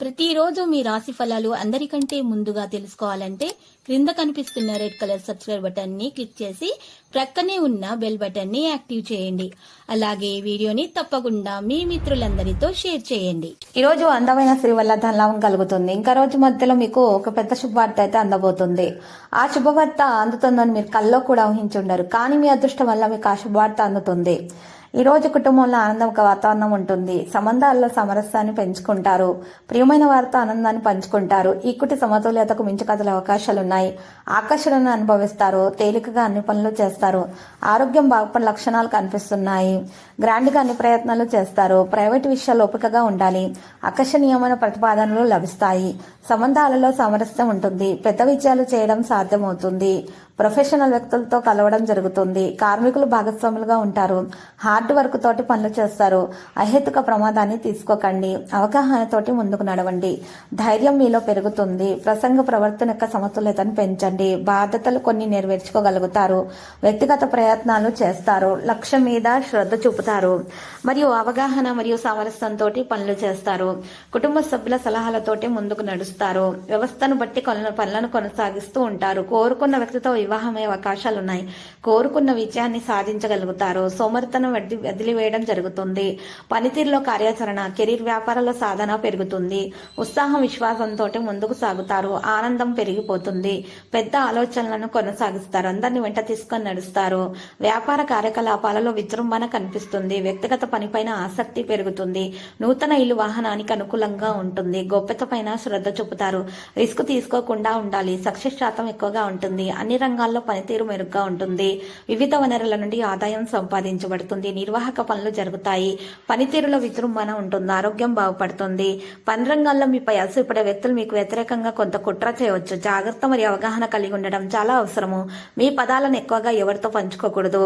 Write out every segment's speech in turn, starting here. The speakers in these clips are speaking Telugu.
ప్రతిరోజు మీ రాశి ఫలాలు అందరికంటే ముందుగా తెలుసుకోవాలంటే క్రింద కనిపిస్తున్న రెడ్ కలర్ సబ్స్క్రైబ్ బటన్ని క్లిక్ చేసి ప్రక్కనే ఉన్న బెల్ బటన్ని యాక్టివ్ చేయండి. అలాగే ఈ వీడియోని తప్పకుండా మీ మిత్రులందరితో షేర్ చేయండి. ఈ రోజు అందమైన స్త్రీ వల్ల ధనలాభం కలుగుతుంది. ఇంకా రోజు మధ్యలో మీకు ఒక పెద్ద శుభవార్త అయితే అందబోతుంది. ఆ శుభవార్త అందుతుందని మీరు కల్లో కూడా ఊహించుండరు కానీ మీ అదృష్టం వల్ల మీకు ఆ శుభవార్త అందుతుంది. ఈ రోజు కుటుంబంలో ఆనందం ఒక వాతావరణం ఉంటుంది. సంబంధాల్లో సమరస్యాన్ని పెంచుకుంటారు. ప్రియమైన వారితో ఆనందాన్ని పంచుకుంటారు. ఈక్విటీ సమతుల్యతకు మించి కథల అవకాశాలు ఉన్నాయి. ఆకర్షణను అనుభవిస్తారు. తేలికగా అన్ని పనులు చేస్తారు. ఆరోగ్యం బాగుపడే లక్షణాలు కనిపిస్తున్నాయి. గ్రాండ్గా అన్ని ప్రయత్నాలు చేస్తారు. ప్రైవేట్ విషయాలు ఓపికగా ఉండాలి. ఆకర్షణీయమైన ప్రతిపాదనలు లభిస్తాయి. సంబంధాలలో సామరస్యం ఉంటుంది. పెద్ద విజయాలు చేయడం సాధ్యమవుతుంది. ప్రొఫెషనల్ వ్యక్తులతో కలవడం జరుగుతుంది. కార్మికులు భాగస్వాములుగా ఉంటారు. హార్డ్ వర్క్ తోటి పనులు చేస్తారు. అహేతుక ప్రమాదాన్ని తీసుకోకండి. అవగాహనతోటి ముందుకు నడవండి. ధైర్యం మీలో పెరుగుతుంది. ప్రసంగ ప్రవర్తన యొక్క సమతుల్యతను పెంచండి. బాధ్యతలు కొన్ని నెరవేర్చుకోగలుగుతారు. వ్యక్తిగత ప్రయత్నాలు చేస్తారు. లక్ష్యం మీద శ్రద్ధ చూపుతారు. మరియు అవగాహన మరియు సామరస్యంతో పనులు చేస్తారు. కుటుంబ సభ్యుల సలహాలతోటి ముందుకు నడుస్తారు. వ్యవస్థను బట్టి పనులను కొనసాగిస్తూ ఉంటారు. కోరుకున్న వ్యక్తితో వివాహమయ్యే అవకాశాలు ఉన్నాయి కోరుకున్న విజయాన్ని సాధించగలుగుతారు. సోమరితనం వదిలివేయడం జరుగుతుంది. పనితీరులో కార్యాచరణ కెరీర్ వ్యాపారాల సాధన పెరుగుతుంది. ఉత్సాహం విశ్వాసంతో ముందుకు సాగుతారు. ఆనందం పెరిగిపోతుంది. పెద్ద ఆలోచనలను కొనసాగిస్తారు. అందరిని వెంట తీసుకొని నడుస్తారు. వ్యాపార కార్యకలాపాలలో విజృంభణ కనిపిస్తుంది. వ్యక్తిగత పనిపైన ఆసక్తి పెరుగుతుంది. నూతన ఇల్లు వాహనానికి అనుకూలంగా ఉంటుంది. గోప్యత పైన శ్రద్ధ చూపుతారు. రిస్క్ తీసుకోకుండా ఉండాలి. సక్సెస్ శాతం ఎక్కువగా ఉంటుంది. అన్ని రంగాల్లో పనితీరు మెరుగ్గా ఉంటుంది. వివిధ వనరుల నుండి ఆదాయం సంపాదించబడుతుంది. నిర్వాహక పనులు జరుగుతాయి. పనితీరులో విజృంభణ ఉంటుంది. ఆరోగ్యం బాగుపడుతుంది. పని రంగాల్లో మీపై అసూపడే వ్యక్తులు మీకు వ్యతిరేకంగా కొంత కుట్ర చేయవచ్చు. జాగ్రత్త మరియు అవగాహన కలిగి ఉండడం చాలా అవసరము. మీ పదాలను ఎక్కువగా ఎవరితో పంచుకోకూడదు.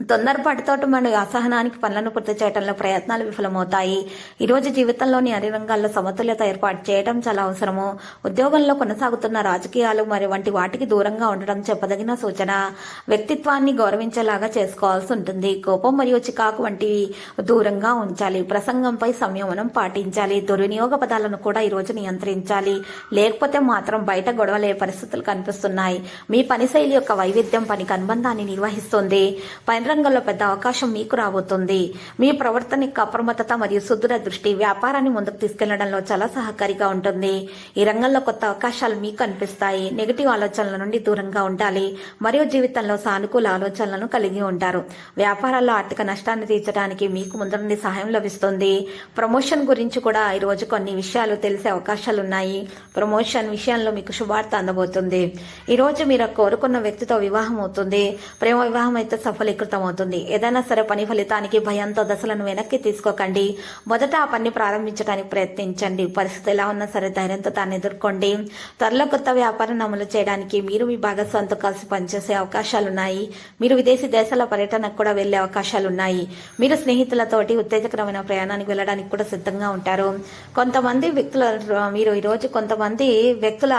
తొందరపాటుతోటి మన అసహనానికి పనులను పూర్తి చేయడంలో ప్రయత్నాలు విఫలమవుతాయి. ఈ రోజు జీవితంలోని అన్ని రంగాల్లో సమతుల్యత ఏర్పాటు చేయడం చాలా అవసరము. ఉద్యోగంలో కొనసాగుతున్న రాజకీయాలు మరి వంటి వాటికి దూరంగా ఉండడం చెప్పదగిన సూచన. వ్యక్తిత్వాన్ని గౌరవించేలాగా చేసుకోవాల్సి ఉంటుంది. కోపం మరియు చికాకు వంటివి దూరంగా ఉంచాలి. ప్రసంగంపై సంయమనం పాటించాలి. దుర్వినియోగ పదాలను కూడా ఈరోజు నియంత్రించాలి. లేకపోతే మాత్రం బయట గొడవలే పరిస్థితులు కనిపిస్తున్నాయి. మీ పని శైలి యొక్క వైవిధ్యం పనికి అనుబంధాన్ని నిర్వహిస్తుంది. పని రంగంలో పెద్ద అవకాశం మీకు రాబోతుంది. మీ ప్రవర్తన అప్రమత్తత మరియు సుదూర దృష్టి వ్యాపారాన్ని ముందుకు తీసుకెళ్ళడంలో చాలా సహకారిగా ఉంటుంది. ఈ రంగంలో కొత్త అవకాశాలు మీకు కనిపిస్తాయి నెగిటివ్ ఆలోచనల నుండి దూరంగా ఉండాలి. మరియు జీవితంలో సానుకూల ఆలోచనలను కలిగి ఉంటారు. వ్యాపారాల్లో ఆర్థిక నష్టాన్ని తీర్చడానికి మీకు ముందు నుండి సహాయం లభిస్తుంది. ప్రమోషన్ గురించి కూడా ఈ రోజు కొన్ని విషయాలు తెలిసే అవకాశాలు ఉన్నాయి. ప్రమోషన్ విషయంలో మీకు శుభార్త అందబోతుంది. ఈ రోజు మీరు కోరుకున్న వ్యక్తితో వివాహం అవుతుంది. ప్రేమ వివాహం అయితే సఫలీకృతం అవుతుంది ఏదైనా సరే పని ఫలితానికి భయంతో దశలను వెనక్కి తీసుకోకండి. మొదట ఆ పని ప్రారంభించడానికి ప్రయత్నించండి. పరిస్థితి ఎలా ఉన్నా సరే ధైర్యంతో దాన్ని ఎదుర్కోండి. త్వరలో కొత్త వ్యాపారం అమలు చేయడానికి మీరు మీ భాగస్వామితో కలిసి పనిచేసే అవకాశాలు ఉన్నాయి మీరు విదేశీ దేశాల పర్యటనకు కూడా వెళ్ళే అవకాశాలు ఉన్నాయి మీరు స్నేహితులతోటి ఉత్తేజకరమైన ప్రయాణానికి వెళ్ళడానికి కూడా సిద్ధంగా ఉంటారు. కొంతమంది వ్యక్తుల మీరు ఈరోజు కొంతమంది వ్యక్తుల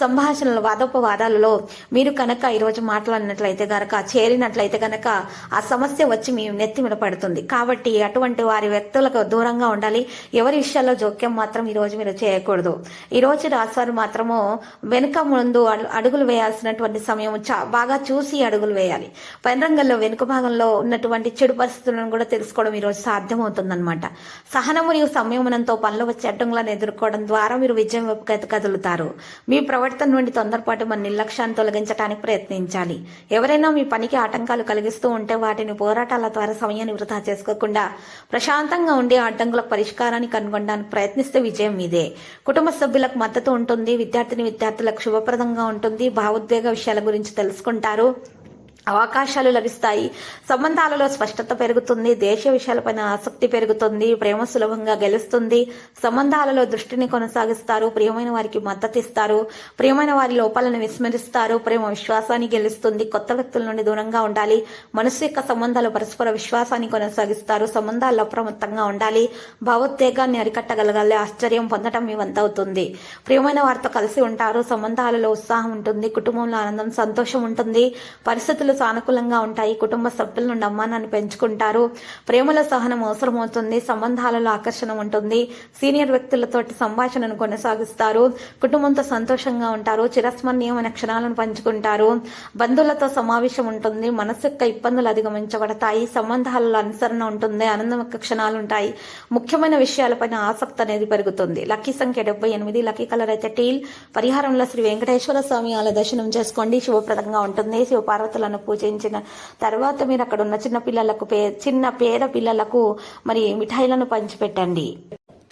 సంభాషణలు వాదోపవాదాలలో మీరు కనుక ఈరోజు మాట్లాడినట్లయితే గనక చేరినట్లయితే గనక ఆ సమస్య వచ్చి మీ నెత్తి మీద పడుతుంది. కాబట్టి అటువంటి వారి వ్యక్తులకు దూరంగా ఉండాలి. ఎవరి విషయాల్లో జోక్యం మాత్రం ఈ రోజు మీరు చేయకూడదు. ఈ రోజు రాశారు మాత్రము వెనుక ముందు అడుగులు వేయాల్సినటువంటి సమయం చా- బాగా చూసి అడుగులు వేయాలి. పెనరంగంలో వెనుక భాగంలో ఉన్నటువంటి చెడు పరిస్థితులను కూడా తెలుసుకోవడం ఈ రోజు సాధ్యమవుతుందన్నమాట. సహనం మరియు సంయమనంతో పనులు వచ్చే అడ్డంకులను ఎదుర్కోవడం ద్వారా మీరు విజయం వైపు కదులుతారు. మీ ప్రవర్తన నుండి తొందరపాటు మన నిర్లక్ష్యాన్ని తొలగించడానికి ప్రయత్నించాలి. ఎవరైనా మీ పనికి ఆటంకాలు కలిగిస్తూ ఉంటే వాటిని పోరాటాల ద్వారా సమయాన్ని వృధా చేసుకోకుండా ప్రశాంతంగా ఉండి అడ్డంకులకు పరిష్కారాన్ని కనుగొనడానికి ప్రయత్నిస్తే విజయం ఇదే. కుటుంబ సభ్యులకు మద్దతు ఉంటుంది విద్యార్థిని విద్యార్థులకు శుభప్రదంగా ఉంటుంది. భావోద్వేగ విషయాల గురించి తెలుసుకుంటారు. అవకాశాలు లభిస్తాయి. సంబంధాలలో స్పష్టత పెరుగుతుంది. దేశ విషయాలపైన ఆసక్తి పెరుగుతుంది. ప్రేమ సులభంగా గెలుస్తుంది. సంబంధాలలో దృష్టిని కొనసాగిస్తారు. ప్రియమైన వారికి మద్దతు ఇస్తారు. ప్రియమైన వారి లోపాలను విస్మరిస్తారు. ప్రేమ విశ్వాసాన్ని గెలుస్తుంది. కొత్త వ్యక్తుల నుండి దూరంగా ఉండాలి. మనసు యొక్క సంబంధాలు పరస్పర విశ్వాసాన్ని కొనసాగిస్తారు. సంబంధాలు అప్రమత్తంగా ఉండాలి. భావోద్వేగాన్ని అరికట్టగలగాలి. ఆశ్చర్యం పొందటం మీ వంతవుతుంది ప్రియమైన వారితో కలిసి ఉంటారు. సంబంధాలలో ఉత్సాహం ఉంటుంది. కుటుంబంలో ఆనందం సంతోషం ఉంటుంది. పరిస్థితులు సానుకూలంగా ఉంటాయి. కుటుంబ సభ్యుల నుండి అమ్మానాన్ని పెంచుకుంటారు. ప్రేమలో సహనం అవసరమవుతుంది. సంబంధాలలో ఆకర్షణ ఉంటుంది. సీనియర్ వ్యక్తులతోటి సంభాషణను కొనసాగిస్తారు. కుటుంబంతో సంతోషంగా ఉంటారు. చిరస్మరణీయమైన క్షణాలను పంచుకుంటారు. బంధువులతో సమావేశం ఉంటుంది. మనసు యొక్క ఇబ్బందులు అధిగమించబడతాయి. సంబంధాలలో అనుసరణ ఉంటుంది. ఆనందం యొక్క క్షణాలు ఉంటాయి. ముఖ్యమైన విషయాలపైన ఆసక్తి అనేది పెరుగుతుంది. లక్కీ సంఖ్య డెబ్బై ఎనిమిది లక్కీ కలర్ అయితే టీల్. పరిహారంలో శ్రీ వెంకటేశ్వర స్వామి ఆలయ దర్శనం చేసుకోండి. శుభప్రదంగా ఉంటుంది. శివపార్వతులను పూజించిన. తర్వాత మీరు అక్కడ ఉన్న చిన్న పిల్లలకు పే చిన్న పేద పిల్లలకు మరి మిఠాయిలను పంచిపెట్టండి.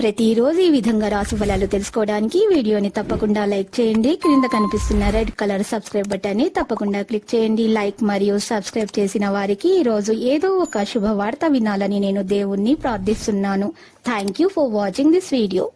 ప్రతిరోజు ఈ విధంగా రాసు ఫలాలు తెలుసుకోవడానికి వీడియోని తప్పకుండా లైక్ చేయండి. క్రింద కనిపిస్తున్న రెడ్ కలర్ సబ్స్క్రైబ్ బటన్ని తప్పకుండా క్లిక్ చేయండి. లైక్ మరియు సబ్స్క్రైబ్ చేసిన వారికి ఈ రోజు ఏదో ఒక శుభవార్త వినాలని నేను దేవుణ్ణి ప్రార్థిస్తున్నాను. Thank you for watching this video